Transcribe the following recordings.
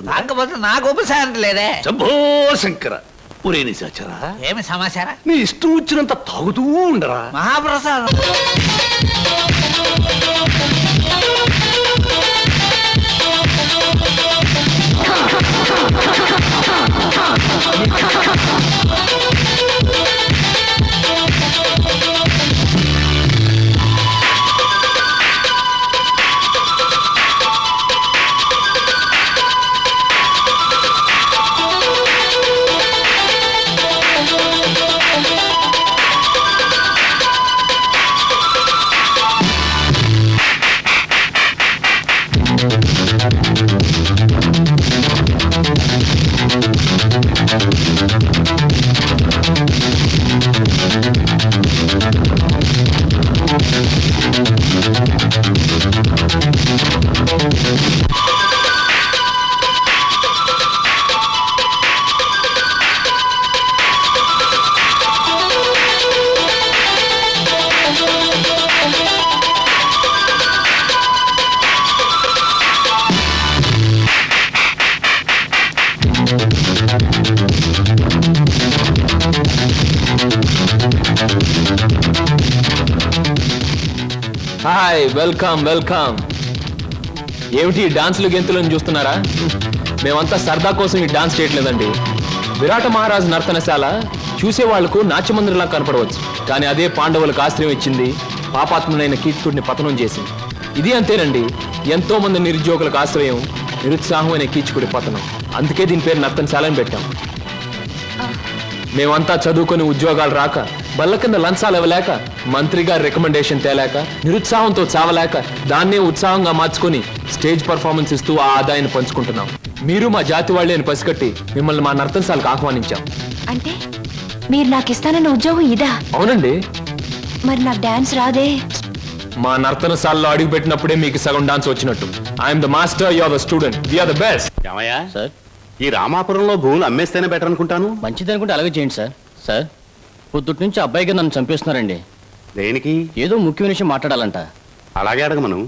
ఉంటుంది కాకపోతే నాకు ఉపశాంతి లేదే. శంభో శంకర. ఒరే నిశాచరా ఏమి సమాచారం? నీ ఇష్టం వచ్చినంత తాగుతూ ఉండరా? మహాప్రసాదం. హాయ్ వెల్కమ్ వెల్కమ్ ఏమిటి డాన్సులు గెంతులను చూస్తున్నారా? మేమంతా సరదా కోసం ఈ డాన్స్ చేయట్లేదండి. విరాట మహారాజు నర్తనశాల చూసే వాళ్ళకు నాట్యమందిరంలా కనపడవచ్చు. కానీ అదే పాండవులకు ఆశ్రయం ఇచ్చింది పాపాత్ముడైన కీచకుడిని పతనం చేసింది ఇది అంతేనండి ఎంతో మంది నిరుద్యోగులకు ఆశ్రయం నిరుత్సాహమైన కీచకుడి పతనం. అందుకే దీని పేరు నర్తనశాలని పెట్టాం. మేమంతా చదువుకొని ఉద్యోగాలు రాక బల్ల కింద లంచాలు ఇవ్వలేక మంత్రి గారి రికమెండేషన్ తేలేక నిరుత్సాహంతో చావలేక దాన్నే ఉత్సాహంగా మార్చుకొని స్టేజ్ పర్ఫార్మెన్స్ ఇస్తూ ఆ ఆదాయాన్ని పంచుకుంటున్నాం. మీరు మా జాతి వాళ్ళే అని పసికట్టి మిమ్మల్ని మా నర్తనశాలకు ఆహ్వానించాం. అంటే మీరు నాకు ఇస్తానన్న ఉద్యోగం ఇదా? అవునండి. మరి నాకు డాన్స్ రాదే. మా నర్తనశాలలో అడుగు పెట్టినప్పుడే మీకు సగం డాన్స్ వచ్చినట్టు. I am the master you are the student we are the best ఏమయ్యా సార్. ఈ రామాపురంలో భూములు అమ్మేస్తేనే బెటర్ అనుకుంటాను. మంచిది అనుకుంటే అలాగే చేయండి సార్. సార్ పొద్దుటి నుంచి అబ్బాయికి నన్ను చంపేస్తున్నారండి. దేనికి? ఏదో ముఖ్యమైన విషయం మాట్లాడాలంట. అలాగే అడగమను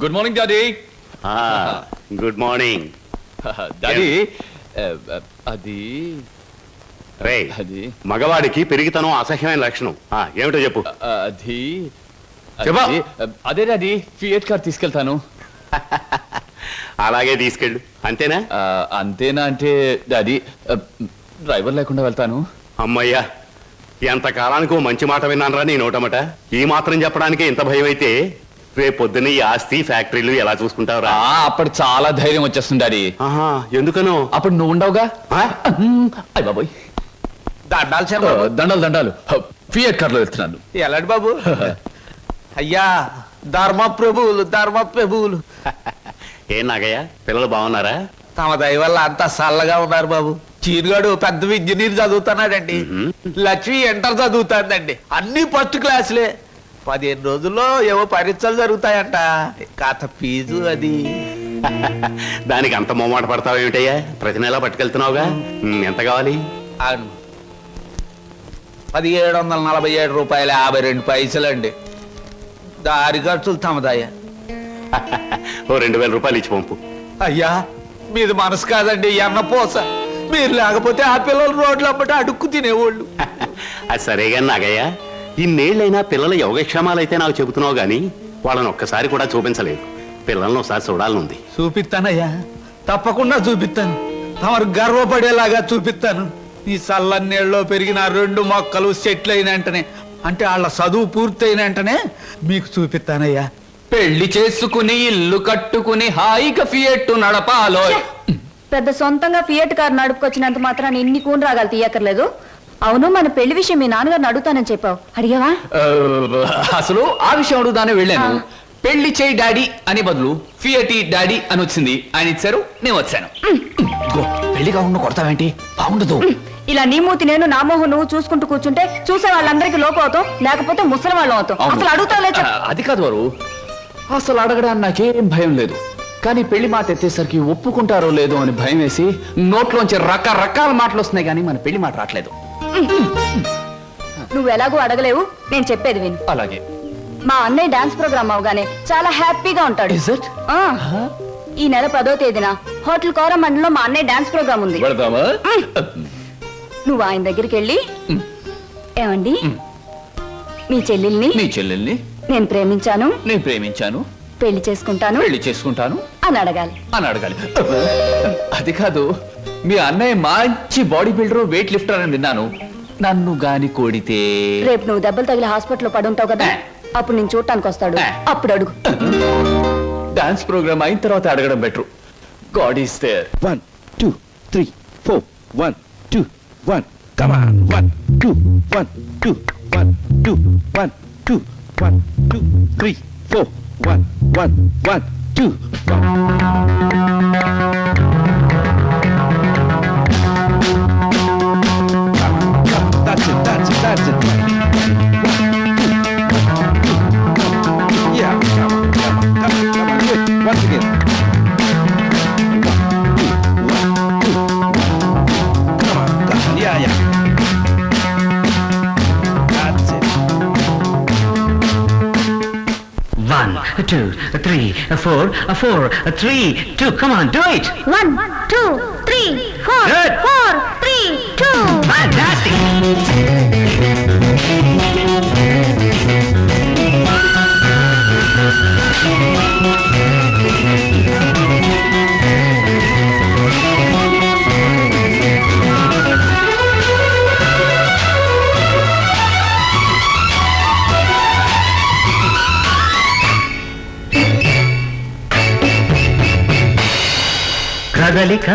గుడ్ మార్నింగ్ డాడీ ఆ, గుడ్ మార్నింగ్ డాడీ అది రే అది. మగవాడికి పెరిగితనం అసహ్యమైన లక్షణం. ఆ, ఏమిటో చెప్పు. అది చెప్పా. అది, అదే డాడీ ఫియట్ కార్ తీసుకెళ్తాను. అలాగే తీసుకెళ్ళు. అంతేనా? ఆ, అంతేనా అంటే డాడీ ఆ, డ్రైవర్ లేకుండా వెళ్తాను. అమ్మయ్యా ఎంత కాలానికి ఓ మంచి మాట విన్నానరా నీ నోటమట? ఈ మాత్రం చెప్పడానికి ఇంత భయం అయితే రేపు పొద్దున్న ఈ ఆస్తి ఫ్యాక్టరీలు ఎలా చూసుకుంటావురా? ఆ, అప్పుడు చాలా ధైర్యం వచ్చేస్తుంది డాడీ. ఆహా ఎందుకనో? అప్పుడు నువ్వు ఉండవుగా? అయ్య బాబోయ్. దండాలు చెప్పు దండాలు దండాలు. ఫియట్ కార్లో వెళ్తున్నాను. ఎలాంటి బాబు? అయ్యా ధర్మ ప్రభువులు ధర్మ ప్రభువులు. ఏం నాగయ్య పిల్లలు బాగున్నారా? తమ దయ వల్ల అంతా చల్లగా ఉన్నారు బాబు. చీరుగాడు పెద్ద ఇంజనీర్ చదువుతున్నాడండి. లక్ష్మి ఇంటర్ చదువుతాందండి. అన్ని ఫస్ట్ క్లాసులే. పదిహేను రోజుల్లో ఏవో పరీక్షలు జరుగుతాయంట. కాత ఫీజు అది. దానికి అంత మొమ్మాట పడతావు ఏమిటయ్యా? ప్రతి నెలా పట్టుకెళ్తున్నావుగా ఎంత కావాలి? అవును. పదిహేడు వందల నలభై ఏడు రూపాయల యాభై రెండు పైసలండి. దారి ఖర్చులు తమదయ్యా. ఓ రెండు వేల రూపాయలు ఇచ్చి పంపు. అయ్యా మీది మనసు కాదండి ఎన్న పోస. మీరు లేకపోతే ఆ పిల్లలు రోడ్లు అమ్మట అడుక్కు తినేవాళ్ళు. అది సరేగా నాగయ్య ఇన్నేళ్ళైనా పిల్లల యోగక్షేమాలైతే నాకు చెబుతున్నావు గాని వాళ్ళని ఒక్కసారి కూడా చూపించలేదు. పిల్లల్ని ఒకసారి చూడాలనుంది. చూపిస్తానయ్యా. తప్పకుండా చూపిస్తాను. తమరు గర్వపడేలాగా చూపిస్తాను. ఈ చల్లన్నీళ్ళలో పెరిగిన ఆ రెండు మొక్కలు సెట్లు అయిన వెంటనే అంటే వాళ్ళ చదువు పూర్తయిన వెంటనే మీకు చూపిస్తానయ్యా. పెళ్ళి చేసుకుని ఇల్లు కట్టుకుని హాయిగా ఫియట్ నడపాలో పెద్ద సొంతంగా ఫియట్ కార్ నడుపుకొచ్చినంత మాత్రాన్ని ఇన్ని కూని రాగాలు తీయక్కర్లేదు. అవును మన పెళ్ళి విషయం మీ నాన్నగారిని అడుగుతానని చెప్పావు. అడిగావా? అసలు ఆ విషయం అడుగుదానే వెళ్ళాను. పెళ్ళి చేయి డాడీ అని బదులు ఫియటి డాడీ అని వచ్చింది. ఆయన ఇచ్చారు నేను వచ్చాను. ఇదిగో, పెళ్ళి కాకుండా కొడతావేంటి? బాగుండదు. ఇలా నీ మూతి నేను నా మొహం నువ్వు చూసుకుంటూ కూర్చుంటే చూసే వాళ్ళందరికీ లోపం అవుతాం లేకపోతే ముసలి వాళ్ళం అవుతాం. అవును. అసలు అడుగుతావులే ఆ, అది కాదు వారు. అసలు అడగడానికి నాకేం భయం లేదు. కానీ పెళ్ళి మాట ఎత్తేసరికి ఒప్పుకుంటారో లేదో అని భయం వేసి నోట్లోంచి రకరకాల మాటలు వస్తున్నాయి కానీ మన పెళ్ళి మాట రావట్లేదు. నువ్వు ఎలాగో అడగలేవు నేను చెప్పేది విను. అలాగే. మా అన్నయ్య డాన్స్ ప్రోగ్రామ్ అవగానే చాలా హ్యాపీగా ఉంటాడు? ఆ, ఈ నెల పదో తేదీన హోటల్ కోరమండలో మా అన్నయ్య డాన్స్ ప్రోగ్రామ్ ఉంది. నువ్వు ఆయన దగ్గరికి వెళ్ళి ఏమండి? మీ చెల్లెల్ని? నీ చెల్లెల్ని? నేను ప్రేమించాను. నేను ప్రేమించాను. పెళ్ళి చేసుకుంటాను. పెళ్ళి చేసుకుంటాను. అని అడగాలి. అని అడగాలి. అది కాదు మీ అన్నయ్య మంచి బాడీ బిల్డర్ వెయిట్ లిఫ్టర్ అని విన్నాను. నన్ను గాని కోడితే? రేపు నువ్వు దెబ్బలు తగిలి హాస్పిటల్లో పడి ఉంటావు కదా అప్పుడు నేను చూడటానికి వస్తాడు. అప్పుడు అడుగు. డాన్స్ ప్రోగ్రామ్ అయిన తర్వాత అడగడం better. God is there. One, two, three, four. One, two, one. Come on. One, two, one, two, one, two, one, two, one, two, three, four. One, one, two four, a four, a three, two. Come on, do it. One, two, three, four, Good. four, three, two. Fantastic. Thank you. కదలిక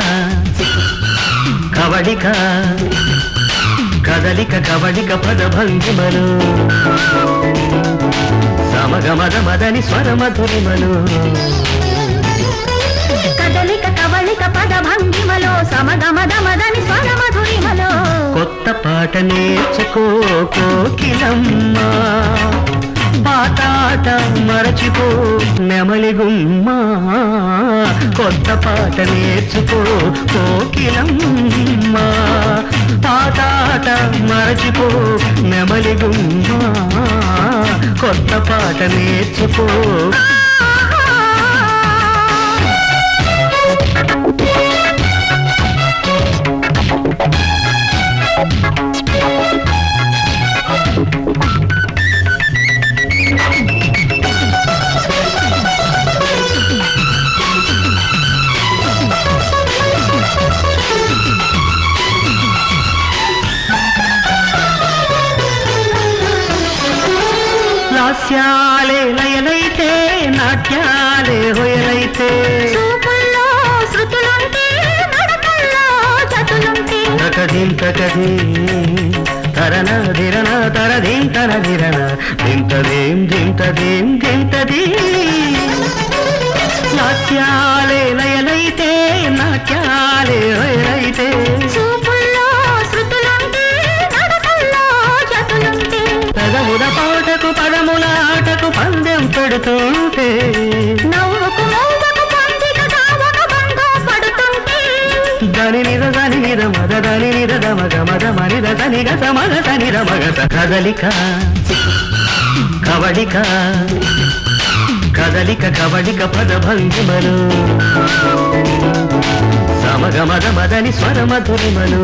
కవళిక కదలిక కవళిక పద భంగిమలు సమగమద మదని స్వర మధురిమలు కదలిక కవళిక పద భంగిమలో సమగమద మదని స్వర మధురిమలో కొత్త పాట నేర్చుకో కోకిలమ్మ. పాటాట మరచిపో నెమలి గుమ్మ. కొత్త పాట నేర్చుకో కోకిలమ్మ. పాటాట మరచిపో నెమలి గుమ్మ. కొత్త పాట నేర్చుకో. లాస్యాలే లయలైతే నాట్యాలే హొయలైతే. చూపుల్లో శృతులుంటే నడకల్లో జతులుంటే తకదిం తకది తరన ధిరన తరదిం తర ధిరన దింతదేం దింతదేం దింతది లాస్యాలే లయలైతే నాట్యాలే హొయలైతే. కదలిక కవళిక కదలిక కవళిక పద భంగిమలు. సమగమద మదని స్వర మధురిమలు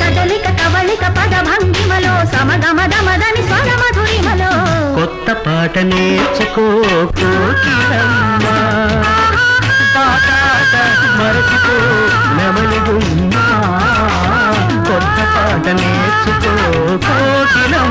కదలిక కవళిక పద భంగిమలో సమగమద మదని స్వర మధురిమలో కొత్త పాట నేర్చుకో కోకిలమ్మ. మరచిపో నెమలి గుమ్మ. కొత్త పాట నేర్చుకో కోకిలం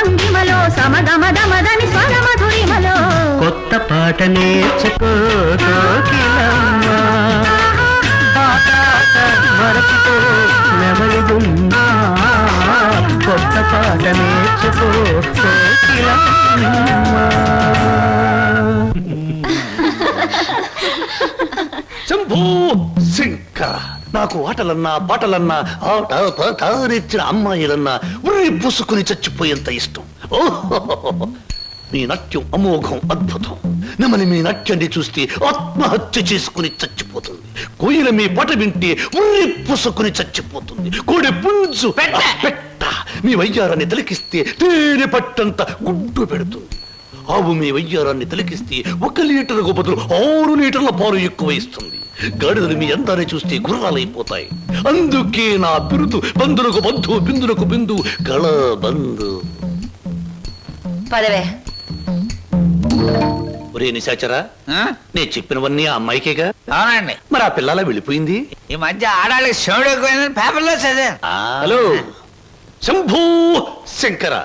భంగిమలో సమగమద మదని స్వర మధురిమలో కొత్త పాట నేర్చుకో. కొత్త పాట నేర్చుకో. శంభూ నాకు ఆటలన్నా పాటలన్నా ఆట పాట అమ్మాయిలన్నా పూసుకుని చచ్చిపోయేంత ఇష్టం. ఓహో! మీ నాట్యం అమోఘం అద్భుతం. నెమలి మీ నాట్యాన్ని చూస్తే ఆత్మహత్య చేసుకుని చచ్చిపోతుంది. కోయిల మీ పాట వింటే ఉర్రి పూసుకుని చచ్చిపోతుంది. కోడి పుంజు పెట్ట! మీ వయ్యారాన్ని తిలకిస్తే తేనె పట్టంత గుడ్డు పెడుతుంది. ఆవు మీ వయ్యారాన్ని తిలకిస్తే ఒక లీటర్కు బదులు ఆరు లీటర్ల పాలు ఎక్కువ ఇస్తుంది. గాడిదలు మీ అందాన్ని చూస్తే గుర్రాలైపోతాయి. అందుకే నా బిరుదు బంధులకు బంధు బిందులకు బిందు గళ బంధు. పదవే. ఒరే నిశాచరా నేను చెప్పినవన్నీ ఆ అమ్మాయికేగా? అవునండి. మరి ఆ పిల్లలా వెళ్ళిపోయింది? ఈ మధ్య ఆడాళ్ళకి శివుడు ఎక్కువైందని పేపర్లో చదివాను. ఆ, హలో. శంభూ శంకర.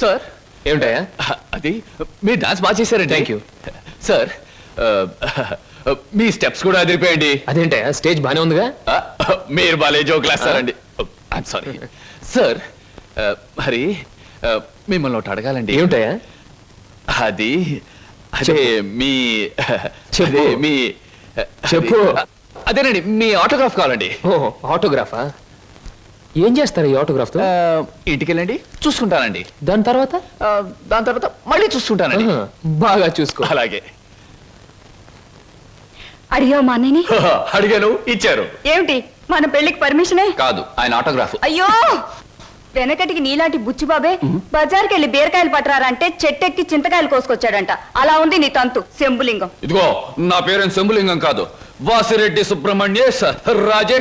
sir. ఏమిటయ్యా? అది మీరు డాన్స్ బాగా చేశారండి. థ్యాంక్ యూ సార్ మీ స్టెప్స్ కూడా అదిరిపోయండి అదేంటయ్యా? స్టేజ్ బానే ఉందిగా? మీరు బాలే జోకులు వేస్తారండి. సారీ సార్ మరి మిమ్మల్ని ఒకటి అడగాలండి. ఏమిటయ్యా? అది అదే మీ. అదే మీ చెప్పు. అదేనండి మీ ఆటోగ్రాఫ్ కావాలండి. ఓ ఆటోగ్రాఫా? ఏం చేస్తారు ఈ ఆటోగ్రాఫ్తో? ఇంటికెళ్ళండి చూసుకుంటానండి. దాని తర్వాత? ఆ, దాని తర్వాత మళ్ళీ చూసుకుంటానండి. ఆహా, బాగా చూసుకో. అలాగే. అడిగావు మా అన్నయ్యని? అడిగాను ఇచ్చారు. ఏమిటి? మన పెళ్ళికి పర్మిషనే? కాదు ఆయన ఆటోగ్రాఫ్ అయ్యో! వెనకటికి నీలాంటి బుచ్చిబాబే బజార్కి వెళ్ళి బీరకాయలు పట్టరారంటే చెట్టెక్కి చింతకాయలు కోసుకొచ్చాడంట. అలా ఉంది నీ తంతు శంభులింగం. ఇదిగో నా పేరు శంభులింగం కాదు. వాసిరెడ్డి సుబ్రహ్మణ్యేశ్ రాజేష్